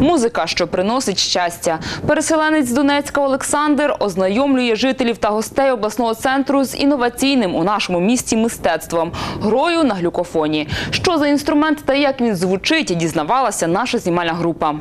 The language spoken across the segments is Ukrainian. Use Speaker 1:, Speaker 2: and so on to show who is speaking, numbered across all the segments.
Speaker 1: Музика, що приносить щастя. Переселенець з Донецька Олександр ознайомлює жителів та гостей обласного центру з інноваційним у нашому місті мистецтвом грою на глюкофоні. Що за інструмент та як він звучить, дізнавалася наша знімальна група.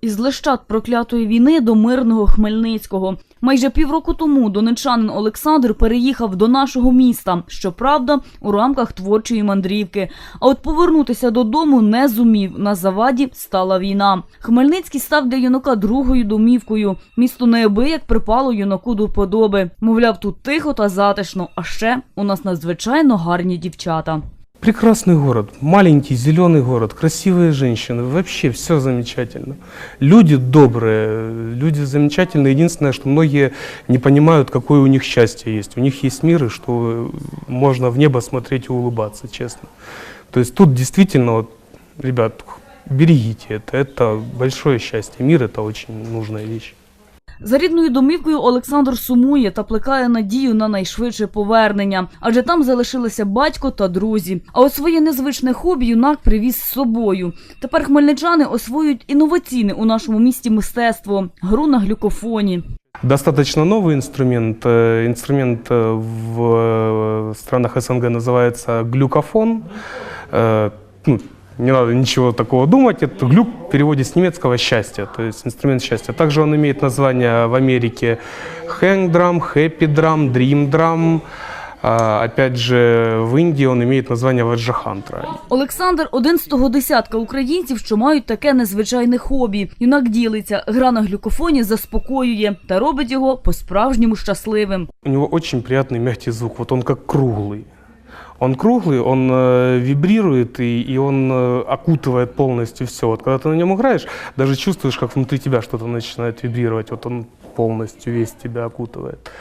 Speaker 2: Із лещат проклятої війни до мирного Хмельницького. Майже півроку тому донечанин Олександр переїхав до нашого міста, щоправда, у рамках творчої мандрівки. А от повернутися додому не зумів. На заваді стала війна. Хмельницький став для юнака другою домівкою. Місто неабияк припало юнаку до вподоби. Мовляв, тут тихо та затишно. А ще у нас надзвичайно гарні дівчата.
Speaker 3: Прекрасный город, маленький, зеленый город, красивые женщины, вообще все замечательно. Люди добрые, люди замечательные. Единственное, что многие не понимают, какое у них счастье есть. У них есть мир, и что можно в небо смотреть и улыбаться, честно. То есть тут действительно, вот, ребят, берегите это, это большое счастье. Мир это очень нужная вещь.
Speaker 2: За рідною домівкою Олександр сумує та плекає надію на найшвидше повернення, адже там залишилися батько та друзі. А от своє незвичне хобі юнак привіз з собою. Тепер хмельничани освоюють інноваційне у нашому місті мистецтво гру на глюкофоні.
Speaker 3: Достаточно новый инструмент. Э, Инструмент э, в э, странах СНГ называется глюкофон. Э, ну, не надо ничего такого думать. Это глюк в переводе с немецкого «счастье», то есть инструмент счастья. Также он имеет название в Америке hang drum, happy drum, dream drum. А, Опять же, в Индии он имеет название ваджахантра.
Speaker 2: Олександр один з того десятка українців, що мають таке незвичайне хобі. Юнак ділиться, гра на глюкофоні заспокоює та робить його по-справжньому щасливим.
Speaker 3: У него очень приятный мягкий звук. Вот он как круглый. Он круглый, он э, вибрирует и, и он э, окутывает полностью все. Вот когда ты на нем играешь, даже чувствуешь, как внутри тебя что-то начинает вибрировать. Вот он полностью весь тебя окутывает.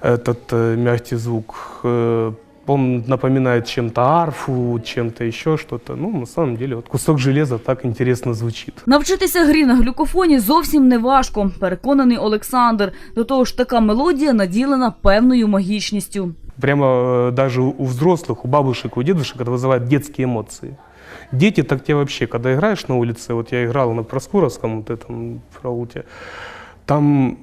Speaker 3: Этот э, мягкий звук. Э, он напоминает чем-то арфу, чем-то еще что-то. Ну, на самом деле, вот кусок железа так интересно звучит.
Speaker 2: Навчитися грі на глюкофоні зовсім не важко, переконаний Олександр. До того ж, така мелодія наділена певною магічністю.
Speaker 3: Прямо э, даже у взрослых, у бабушек, у дедушек это вызывает детские эмоции. Дети так тебе вообще, когда играешь на улице, вот я играл на Проскуровском вот этом проуте, там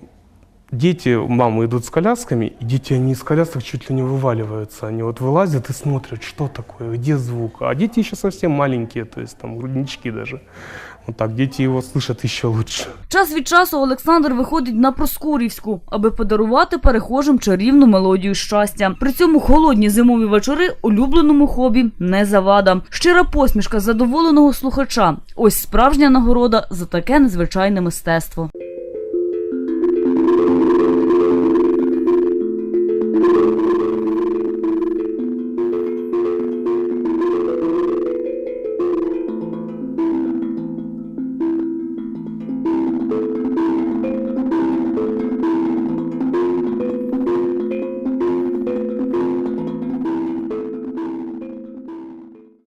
Speaker 3: дети, мамы идут с колясками, и дети, они из колясок чуть ли не вываливаются. Они вот вылазят и смотрят, что такое, где звук. А дети еще совсем маленькие, то есть там груднички даже. Вот діти його слышать ще лучше.
Speaker 2: Час від часу Олександр виходить на Проскурівську, аби подарувати перехожим чарівну мелодію щастя. При цьому холодні зимові вечори улюбленому хобі не завада. Щира посмішка задоволеного слухача. Ось справжня нагорода за таке незвичайне мистецтво.